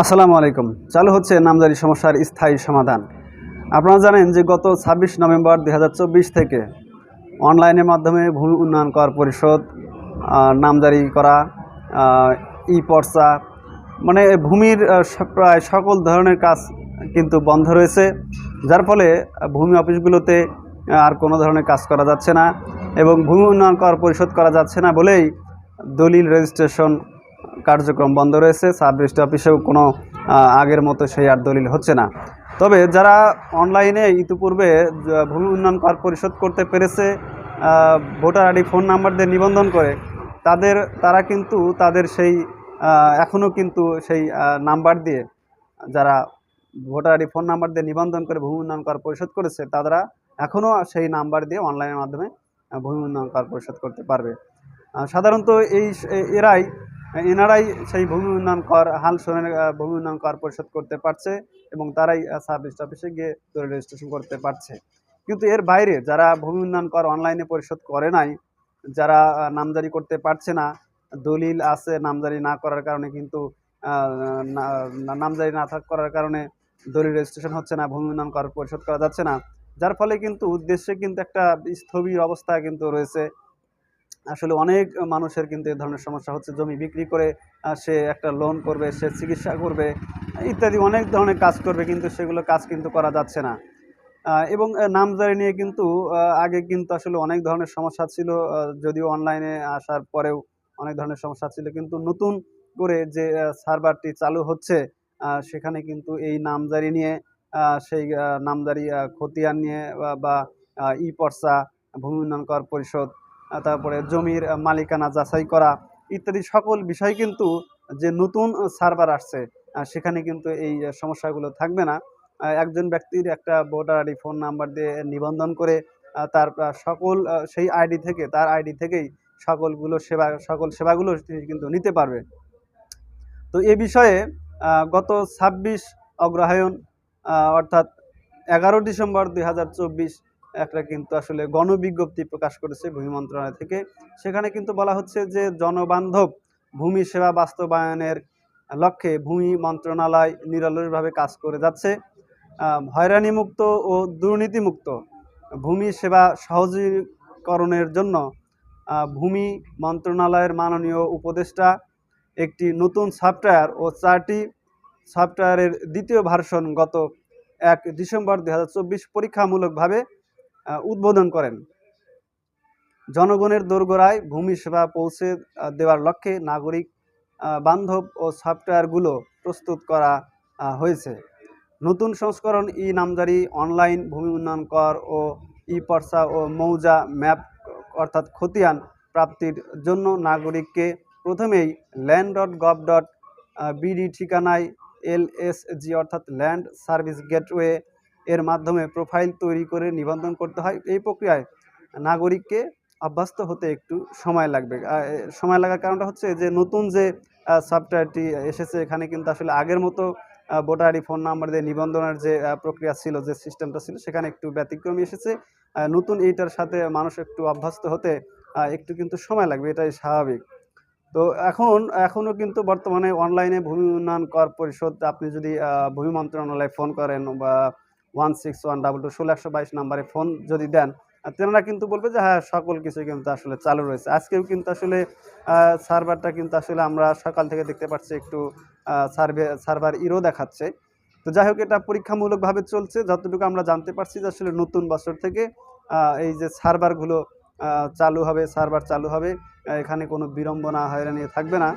আসসালামু আলাইকুম। চালু হচ্ছে নামজারি সমস্যার স্থায়ী সমাধান। আপনারা জানেন যে গত ছাব্বিশ নভেম্বর দু হাজার চব্বিশ থেকে অনলাইনের মাধ্যমে ভূমি উন্নয়ন কর পরিষদ নামজারি করা ই পর্চা মানে ভূমির প্রায় সকল ধরনের কাজ কিন্তু বন্ধ রয়েছে। যার ফলে ভূমি অফিসগুলোতে আর কোনো ধরনের কাজ করা যাচ্ছে না এবং ভূমি উন্নয়ন কর পরিশোধ করা যাচ্ছে না বলেই দলিল রেজিস্ট্রেশন কার্যক্রম বন্ধ রয়েছে সাব রেজিস্ট্রি অফিসেও কোনো আগের মতো সেই আর দলিল হচ্ছে না। তবে যারা অনলাইনে ইতিপূর্বে ভূমি উন্নয়ন কর পরিশোধ করতে পেরেছে ভোটার আইডি, ফোন নাম্বার দিয়ে নিবন্ধন করে, তাদের, তারা কিন্তু তাদের সেই এখনও কিন্তু সেই নাম্বার দিয়ে, যারা ভোটার আইডি, ফোন নাম্বার দিয়ে নিবন্ধন করে ভূমি উন্নয়ন কর পরিশোধ করেছে, তারা এখনও সেই নাম্বার দিয়ে অনলাইনের মাধ্যমে ভূমি উন্নয়ন কর পরিশোধ করতে পারবে। সাধারণত এই এরাই এনারাই সেই ভূমি উন্নয়ন কর, হাল শোনের ভূমি উন্নয়ন কর পরিশোধ করতে পারছে এবং তারাই রেজিস্ট্রি অফিসে গিয়ে দলিল রেজিস্ট্রেশন করতে পারছে। কিন্তু এর বাইরে যারা ভূমি উন্নয়ন কর অনলাইনে পরিশোধ করে নাই, যারা নামজারি করতে পারছে না, দলিল আছে নামজারি না করার কারণে কিন্তু নামজারি না থাক করার কারণে দলিল রেজিস্ট্রেশন হচ্ছে না, ভূমি উন্নয়ন কর পরিশোধ করা যাচ্ছে না। যার ফলে কিন্তু উদ্দেশ্যে কিন্তু একটা স্থবির অবস্থা কিন্তু রয়েছে। আসলে অনেক মানুষের কিন্তু এই ধরনের সমস্যা হচ্ছে। জমি বিক্রি করে সে একটা লোন করবে, সে চিকিৎসা করবে, ইত্যাদি অনেক ধরনের কাজ করবে কিন্তু সেগুলো কাজ কিন্তু করা যাচ্ছে না। এবং নামজারি নিয়ে কিন্তু আগে কিন্তু আসলে অনেক ধরনের সমস্যা ছিল যদিও অনলাইনে আসার পরেও অনেক ধরনের সমস্যা ছিল। কিন্তু নতুন করে যে সার্ভারটি চালু হচ্ছে সেখানে কিন্তু এই নামজারি নিয়ে সেই নামজারি খতিয়ান নিয়ে, বা- ই পর্চা ভূমি উন্নয়ন কর পরিষদ তারপরে জমির মালিকানা যাচাই করা ইত্যাদি সকল বিষয় কিন্তু যে নতুন সার্ভার আসছে সেখানে কিন্তু এই সমস্যাগুলো থাকবে না। একজন ব্যক্তির একটা ভোটার আইডি, ফোন নাম্বার দিয়ে নিবন্ধন করে তার সকল সেই আইডি থেকে, তার আইডি থেকেই সকলগুলো সেবা, সকল সেবাগুলো তিনি কিন্তু নিতে পারবে। তো এ বিষয়ে গত ছাব্বিশ অগ্রহায়ণ অর্থাৎ এগারো ডিসেম্বর দু হাজার চব্বিশ একটা কিন্তু আসলে গণবিজ্ঞপ্তি প্রকাশ করেছে ভূমি মন্ত্রণালয় থেকে। সেখানে কিন্তু বলা হচ্ছে যে জনবান্ধব ভূমি সেবা বাস্তবায়নের লক্ষ্যে ভূমি মন্ত্রণালয় নিরলসভাবে কাজ করে যাচ্ছে। হয়রানিমুক্ত ও দুর্নীতিমুক্ত ভূমি সেবা সহজীকরণের জন্য ভূমি মন্ত্রণালয়ের মাননীয় উপদেষ্টা একটি নতুন সফটওয়্যার ও চারটি সফটওয়্যারের দ্বিতীয় ভার্সন গত এক ডিসেম্বর দু হাজার চব্বিশ পরীক্ষামূলকভাবে উদ্বোধন করেন। জনগণের দোরগোড়ায় ভূমি সেবা পৌঁছে দেওয়ার লক্ষ্যে নাগরিক বান্ধব ও সফটওয়্যারগুলো প্রস্তুত করা হয়েছে। নতুন সংস্করণ ই নামজারি অনলাইন ভূমি উন্নয়ন কর ও ই পর্সা ও মৌজা ম্যাপ, অর্থাৎ খতিয়ান প্রাপ্তির জন্য নাগরিককে প্রথমেই land dot gov dot BD ঠিকানায় এলএসজি অর্থাৎ ল্যান্ড সার্ভিস গেটওয়ে এর মাধ্যমে প্রোফাইল তৈরি করে নিবন্ধন করতে হয়। এই প্রক্রিয়ায় নাগরিককে অভ্যস্ত হতে একটু সময় লাগবে। সময় লাগার কারণটা হচ্ছে যে, নতুন যে সফটওয়্যারটি এসেছে, এখানে কিন্তু আসলে আগের মতো ভোটার আইডি ফোন নাম্বার দিয়ে নিবন্ধনের যে প্রক্রিয়া ছিল, যে সিস্টেমটা ছিল, সেখানে একটু ব্যতিক্রমী এসেছে। নতুন এইটার সাথে মানুষ একটু অভ্যস্ত হতে একটু কিন্তু সময় লাগবে, এটাই স্বাভাবিক। তো এখন এখনও কিন্তু বর্তমানে অনলাইনে ভূমি উন্নয়ন কর পরিষদ, আপনি যদি ভূমি মন্ত্রণালয়ে ফোন করেন বা one six one double two ষোলো একশো বাইশ নাম্বারে ফোন যদি দেন তেনারা কিন্তু বলবে যে হ্যাঁ সকল কিছু কিন্তু আসলে চালু রয়েছে। আজকেও কিন্তু আসলে সার্ভারটা কিন্তু আসলে আমরা সকাল থেকে দেখতে পাচ্ছি একটু সার্ভে, সার্ভার ইরো দেখাচ্ছে। তো যাই হোক, এটা পরীক্ষামূলকভাবে চলছে। যতটুকু আমরা জানতে পারছি যে, আসলে নতুন বছর থেকে এই যে সার্ভারগুলো চালু হবে, সার্ভার চালু হবে এখানে কোনো বিড়ম্বনা হয়রানি থাকবে না।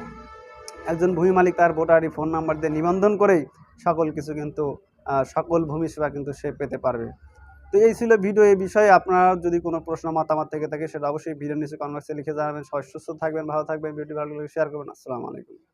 একজন ভূমি মালিক তার ভোটারি ফোন নাম্বার দিয়ে নিবন্ধন করেই সকল কিছু কিন্তু সকল ভূমি সেবা কিন্তু সে পেতে পারবে। তো এই ছিল ভিডিও, এই বিষয়ে আপনার যদি কোনো প্রশ্ন, মতামত থেকে থাকে, সেটা অবশ্যই ভিডিও নিচে কনভার্সে লিখে জানাবেন। সুস্থ থাকবেন, ভালো থাকবেন ভিডিও ভালো শেয়ার করবেন। আসসালামু আলাইকুম।